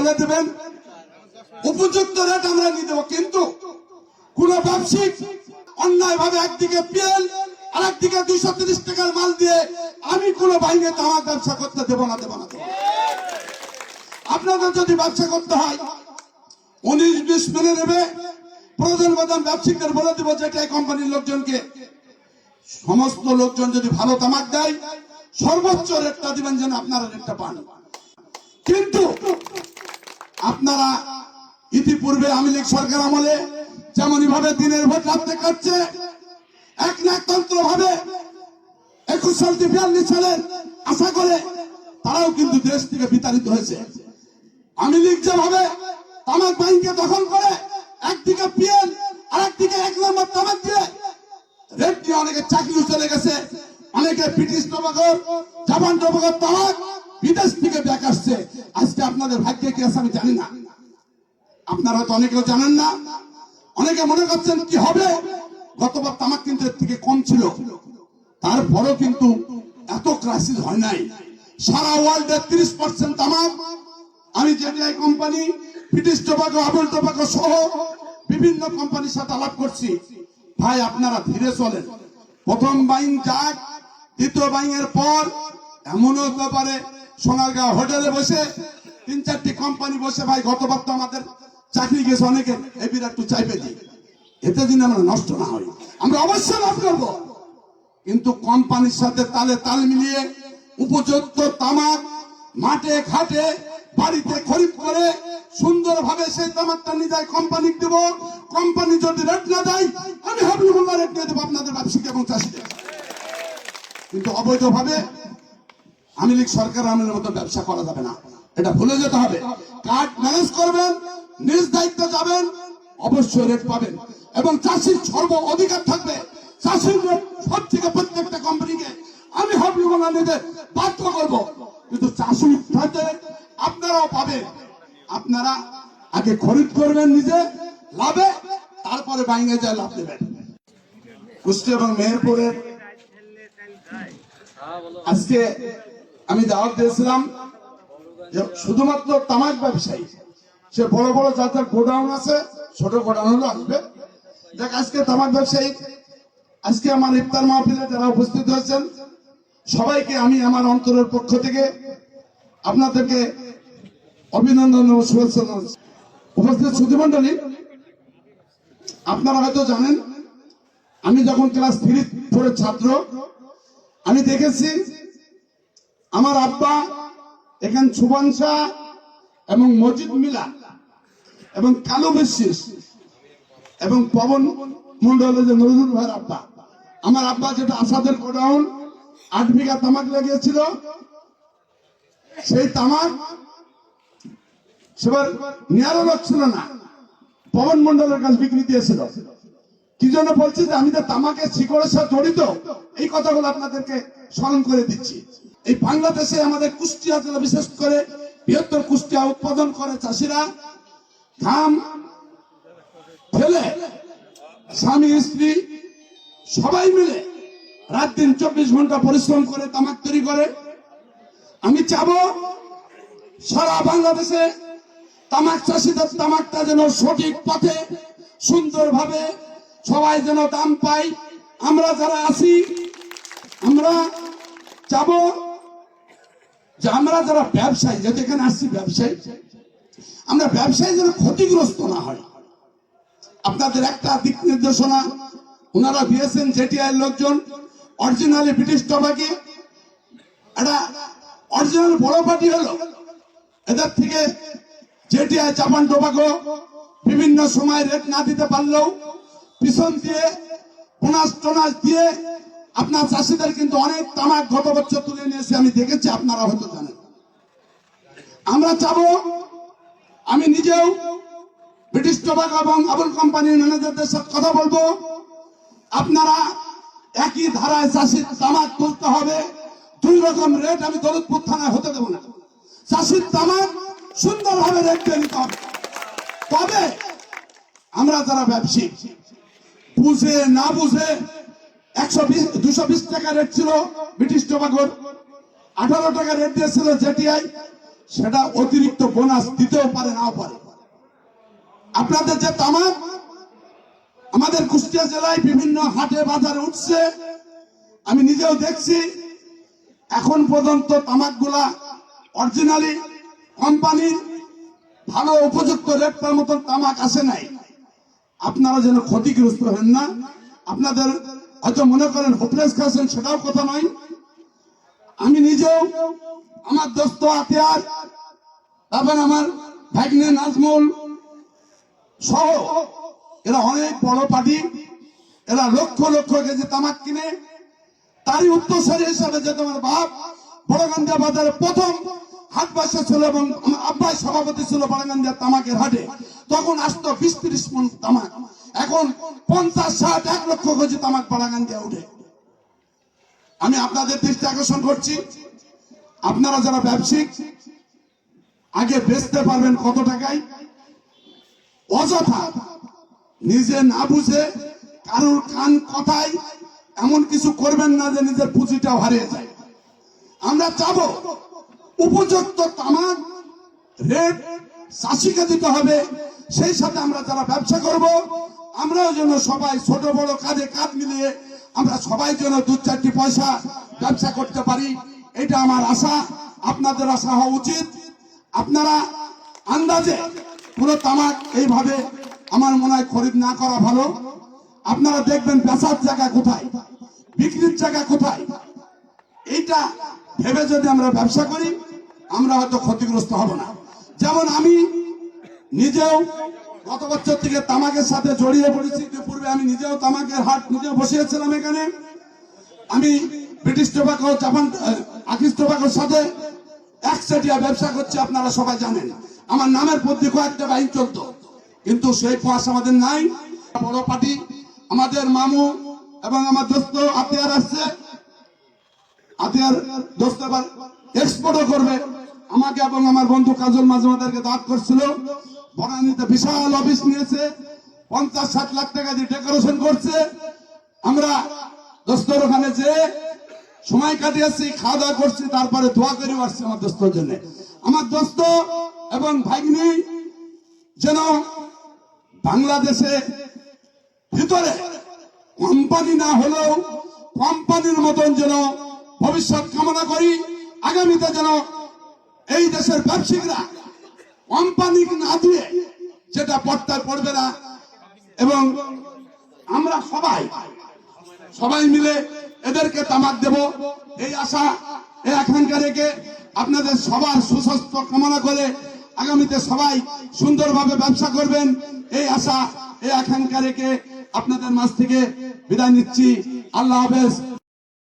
বলে দেবেন, উপযুক্ত রেট আমরা নিয়ে দেবো। কিন্তু কোন ব্যবসায়িক অন্যায় ভাবে একদিকে পিএল আর একদিকে দুইশো তিরিশ টাকার মাল দিয়ে আমি কোন বাইরে তামাক ব্যবসা করতে দেবো না দেবো না আপনাদের যদি ব্যবসা করতে হয়, উনিশ বিশ মেনে নেবে। প্রয়োজন বাদাম ব্যবসায়িকদের বলে দেবো যেটা এই কোম্পানির লোকজনকে। সমস্ত লোকজন যদি ভালো তামাক দেয়, সর্বোচ্চ রেটটা দিবেন যেন আপনারা রেটটা পান। কিন্তু আপনারা ইতিপূর্বে আওয়ামী লীগ সরকার আমলে যেমন ভাবে দিনের ভোট রাত্রে কাটছে, এক না একতন্ত্র ভাবে একুশ সাল থেকে বিয়াল্লিশ সালের আশা করে, তারাও কিন্তু দেশ থেকে বিতাড়িত হয়েছে। আওয়ামী লীগ যেভাবে তামাক বাহিনীকে দখল করে একদিকে পিএল আর একদিকে এক নম্বর তামাক দিয়ে রেট নিয়ে অনেকে চাকরিও চলে গেছে, অনেকে ব্রিটিশ টবাকর জাপান টবাকর তামাক বিদেশ থেকে ব্যাক আসছে। আজকে আপনাদের ভাগ্যে কি আছে আমি জানি না। আপনারা তো অনেকেও জানেন না। অনেকে মনে করছেন, কি হবে? গতবার তামাক কিন্তু এর থেকে কম ছিল। তারপরেও কিন্তু এত ক্রাইসিস হয় নাই। সারা ওয়ার্ল্ডে তিরিশ পার্সেন্ট তামাক। আমি JTI company British tobacco Abul tobacco সহ বিভিন্ন কোম্পানির সাথে আলাপ করছি। ভাই, আপনারা ধীরে চলেন। প্রথম বাইং যাক, দ্বিতীয় বাইং এর পর এমনও হতে পারে সোনারগাঁও হোটেলে বসে তিন চারটি কোম্পানি বসে, ভাই গতবার তো আমাদের চাকরি গেছে অনেকে। এবির একটু চাইবে দিই এতে দিন আমরা নষ্ট না হই, আমরা অবশ্যই লাভ করব। কিন্তু কোম্পানির সাথে তালে তাল মিলিয়ে উপযুক্ত তামাক মাঠে, ঘাটে, বাড়িতে খরিদ করে সুন্দরভাবে সেই তামাকটা নিয়ে যায় কোম্পানি দেব। কোম্পানি যদি রেট না দেয়, আমি হাবিবুল্লাহ রেট দিয়ে দেবো আপনাদের ব্যবসায়িক এবং চাষিদের। কিন্তু অবৈধভাবে আমি লীগ সরকার আমলের মতো ব্যবসা করা যাবে না। এটা ভুলে যেতে হবে। কার্ড ম্যানেজ করবেন, নিজ দায়িত্বে যাবেন, অবশ্যই রেট পাবেন। এবং চাষির সর্ব অধিকার থাকবে। চাষির রেট সব থেকে প্রত্যেকটা কোম্পানিকে আমি হাবিবুল্লাহ নিতে বাধ্য করব। কিন্তু চাষির সাথে আপনারাও পাবেন। আপনারা আগে খরিদ করবেন নিজে, লাভে, তারপরে বাইঙ্গে যায় লাভ দেবেন। কুষ্টি এবং মেহেরপুরের আজকে আমি দাওয়াত দিয়েছিলাম শুধুমাত্র তামাক ব্যবসায়ী, সে বড় বড় যাদের গোডাউন আছে, ছোট গোডাউন আসবে। দেখ, আজকে তামাক ব্যবসায়ী, আজকে আমার ইফতার মাহফিলে যারা উপস্থিত হয়েছেন, সবাইকে আমি আমার অন্তরের পক্ষ থেকে আপনাদেরকে অভিনন্দন ও শুভেচ্ছা উপস্থিত সুধীমণ্ডলী আপনারা হয়তো জানেন, আমি যখন ক্লাস থ্রি, ফোরের ছাত্র, আমি দেখেছি আমার আব্বা, এখান সুবান শাহ এবং মজিদ মিলা এবং কালো বিশ্বাস এবং পবন মন্ডলের যে নজরুল ভাইয়ের আব্বা। আমার আব্বা যেটা আসাদের গোডাউন, আট বিঘা তামাক লাগিয়েছিল। সেই তামাক সেবার নেয়ারও লোক ছিল না, পবন মন্ডলের কাছে বিক্রি দিয়েছিল। কি জন্য বলছি যে আমি যে তামাকে শিকড়ের সাথে জড়িত, এই কথাগুলো আপনাদেরকে স্মরণ করে দিচ্ছি। এই বাংলাদেশে আমাদের কুষ্টিয়া জেলা বিশেষ করে বৃহত্তর কুষ্টিয়া উৎপাদন করে চাষিরা। ধান, ফেলে, স্বামী, স্ত্রী, সবাই মিলে রাত দিন চব্বিশ ঘণ্টা পরিশ্রম করে তামাক তৈরি করে। আমি চাবো সারা বাংলাদেশে তামাক চাষিদের তামাকটা যেন সঠিক পথে, সুন্দরভাবে সবাই যেন দাম পাই আমরা যারা আছি, আমরা চাবো যে আমরা যারা ব্যবসায়ী যেহেতু এখানে আসছি ব্যবসায়ী, আমরা ব্যবসায়ী যেন ক্ষতিগ্রস্ত না হয়। আপনাদের একটা দিক নির্দেশনা, ওনারা দিয়েছেন জেটিআই লোকজন, অরিজিনালি ব্রিটিশ টবাকে, একটা অরিজিনাল বড় পার্টি হলো। এদের থেকে জেটিআই জাপান টোবাকো বিভিন্ন সময় রেট না দিতে পারলেও পিছন দিয়ে বোনাস টোনাস দিয়ে আপনার চাষিদের কিন্তু অনেক তামাক গত বছর তুলে নিয়েছে আমি দেখেছি, আপনারা হয়তো জানেন। আমরা চাবো, আমি নিজেও ব্রিটিশ টোবাকো এবং আবুল কোম্পানির ম্যানেজারদের সাথে কথা বলব। আপনারা একই ধারায় চাষির তামাক তুলতে হবে। দুই রকম রেট আমি দৌলতপুর থানায় হতে দেবো না। চাষির তামাক সুন্দরভাবে রেট দিয়ে নিতে হবে। তবে আমরা যারা ব্যবসায়ী, বুঝে না বুঝে একশো বিশ, দুশো বিশ টাকা রেট ছিল ব্রিটিশ টোবাকোর আঠারো টাকা রেট দিয়েছিল জেটিআই। সেটা অতিরিক্ত বোনাস দিতেও পারে, নাও পারে। আপনাদের যে তামাক, আমাদের কুষ্টিয়া জেলায় বিভিন্ন হাটে বাজারে উঠছে। আমি নিজেও দেখছি, এখন পর্যন্ত তামাকগুলা অরিজিনালি কোম্পানির ভালো উপযুক্ত রেটটার মতন তামাক আসে নাই। আপনারা যেন ক্ষতিগ্রস্ত হেন না। আপনাদের হয়তো মনে করেন হোপলেস খাচ্ছেন সেটাও কথা নয়। আমি নিজেও আমার দোস্ত আতিয়ার, তারপর আমার ভাগ্নে নাজমুল সহ এরা অনেক বড় পার্টি। এরা লক্ষ লক্ষ কেজি তামাক কিনে, তারই উত্তরসূরি হিসাবে যে তোমার বাপ বড়গান্দিয়া বাজারে প্রথম হাট বাসা ছিল এবং আব্বাই সভাপতি ছিল বড়গান্দিয়া তামাকের হাটে। তখন আসতো বিশ ত্রিশ মন তামাক। এখন পঞ্চাশ ষাট, এক লক্ষ কেজি তামাক বড়গান্দিয়া উঠে। আমি আপনাদের দৃষ্টি আকর্ষণ করছি। আপনারা যারা ব্যবসায়িক, আগে বেচতে পারবেন কত টাকায়? অযথা নিজে না বুঝে কারোর কান কথায় এমন কিছু করবেন না যে নিজের পুঁজিটাও হারিয়ে যায়। আমরা চাব উপযুক্ত তামাক, রেট, চাষিকে দিতে হবে। সেই সাথে আমরা যারা ব্যবসা করব আমরাও যেন সবাই ছোট বড় কাজে কাজ মিলিয়ে আমরা সবাই যেন দু চারটি পয়সা ব্যবসা করতে পারি, এটা আমার আশা, আপনাদের আশা হওয়া উচিত। আপনারা আন্দাজে পুরো তামাক এইভাবে আমার মনে হয় খরিদ না করা ভালো। আপনারা দেখবেন বেচার জায়গা কোথায়, বিক্রির জায়গা কোথায়, এইটা ভেবে যদি আমরা ব্যবসা করি, আমরা হয়তো ক্ষতিগ্রস্ত হব না। যেমন আমি নিজেও গত বছর থেকে তামাকের সাথে জড়িয়ে পড়েছি। পূর্বে আমি নিজেও তামাকের হাট নিজেও বসিয়েছিলাম এখানে। আমি ব্রিটিশ টোবাকো, জাপান আকিস টোবাকোর সাথে একচেটিয়া ব্যবসা করছি, আপনারা সবাই জানেন। আমার নামের প্রতি কয়েকটা বাইক চলতো, কিন্তু সেই পাশ আমাদের নাই। বড় পার্টি, আমাদের মামু এবং আমার দোস্ত আতিয়ার আসছে। আতিয়ার দোস্ত এক্সপোর্টও করবে। আমাকে এবং আমার বন্ধু কাজল মাঝে মাজমাদারকে দাঁত করছিল। বনানীতে বিশাল অফিস নিয়েছে। পঞ্চাশ ষাট লাখ টাকা দিয়ে ডেকোরেশন করছে। আমরা দোস্তর ওখানে যে সময় কাটিয়েছি, খাওয়া দাওয়া করছি, তারপরে দোয়া করে আসছি আমার দোস্তর জন্য। আমার দোস্ত এবং ভাগ্নি যেন বাংলাদেশে ভিতরে কোম্পানি না হলেও কোম্পানির মতন যেন ভবিষ্যৎ কামনা করি। আগামীতে যেন এই দেশের ব্যবসায়িকরা কোম্পানি না দিয়ে যেটা পর্দায় পড়বে না। এবং আমরা সবাই সবাই মিলে এদেরকে তামাক দেব। এই আশা এখানকার রেখে আপনাদের সবার সুস্বাস্থ্য কামনা করে আগামীতে সবাই সুন্দরভাবে ব্যবসা করবেন। এই আশা এখানকার রেখে আপনাদের মাঝ থেকে বিদায় নিচ্ছি। আল্লাহ হাফেজ।